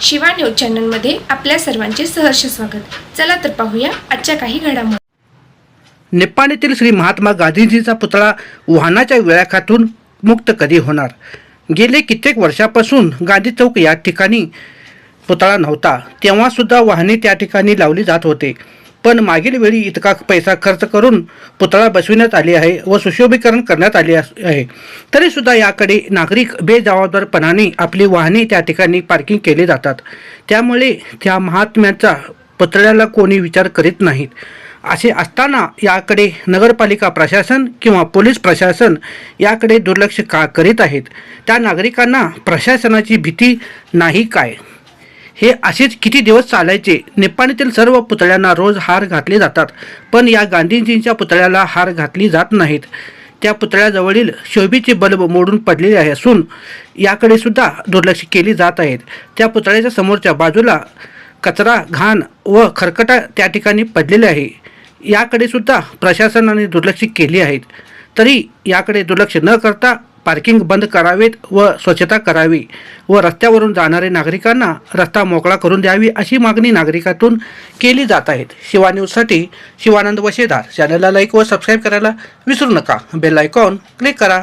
Shiva news चॅनलमध्ये आपल्या सर्वांचे सहर्ष स्वागत. चला तर पाहूया आजच्या काही घडामोडी. येथील श्री महात्मा गांधीजीचा पुतळा वाहनाच्या वेळाखातून मुक्त कधी होणार? गेले कित्येक वर्षापासून गांधी चौक या ठिकाणी पुतळा नव्हता. तेव्हासुद्धा वाहने त्या ठिकाणी लावली जात होते. पण मागील वेळी इतका पैसा खर्च करून पुतळा बसविण्यात आली आहे व सुशोभीकरण करण्यात आले अस- आहे. तरीसुद्धा याकडे नागरिक बेजबाबदारपणाने आपली वाहने त्या ठिकाणी पार्किंग केली जातात. त्यामुळे त्या महात्म्याचा पुतळ्याला कोणी विचार करीत नाहीत. असे असताना याकडे नगरपालिका प्रशासन किंवा पोलीस प्रशासन याकडे दुर्लक्ष का करीत आहेत? त्या नागरिकांना प्रशासनाची भीती नाही काय? हे असेच किती दिवस चालायचे? नेपाळीतील सर्व पुतळ्यांना रोज हार घातले जातात पण या गांधीजींच्या पुतळ्याला हार घातली जात नाहीत. त्या पुतळ्याजवळील शोभीचे बल्ब मोडून पडलेले आहे असून याकडे सुद्धा दुर्लक्ष केली जात आहेत. त्या पुतळ्याच्या समोरच्या बाजूला कचरा घाण व खरकटा त्या ठिकाणी पडलेले आहे. याकडे सुद्धा प्रशासनाने दुर्लक्ष केली आहेत. तरी याकडे दुर्लक्ष न करता पार्किंग बंद करावेत व स्वच्छता करावी व रस्त्यावरून जाणारे नागरिकांना रस्ता मोकळा करून द्यावी अशी मागणी नागरिकातून केली जात आहेत शिवा न्यूजसाठी शिवानंद वशेदार. चॅनलला लाईक व सबस्क्राईब करायला विसरू नका. बेल आयकॉन क्लिक करा.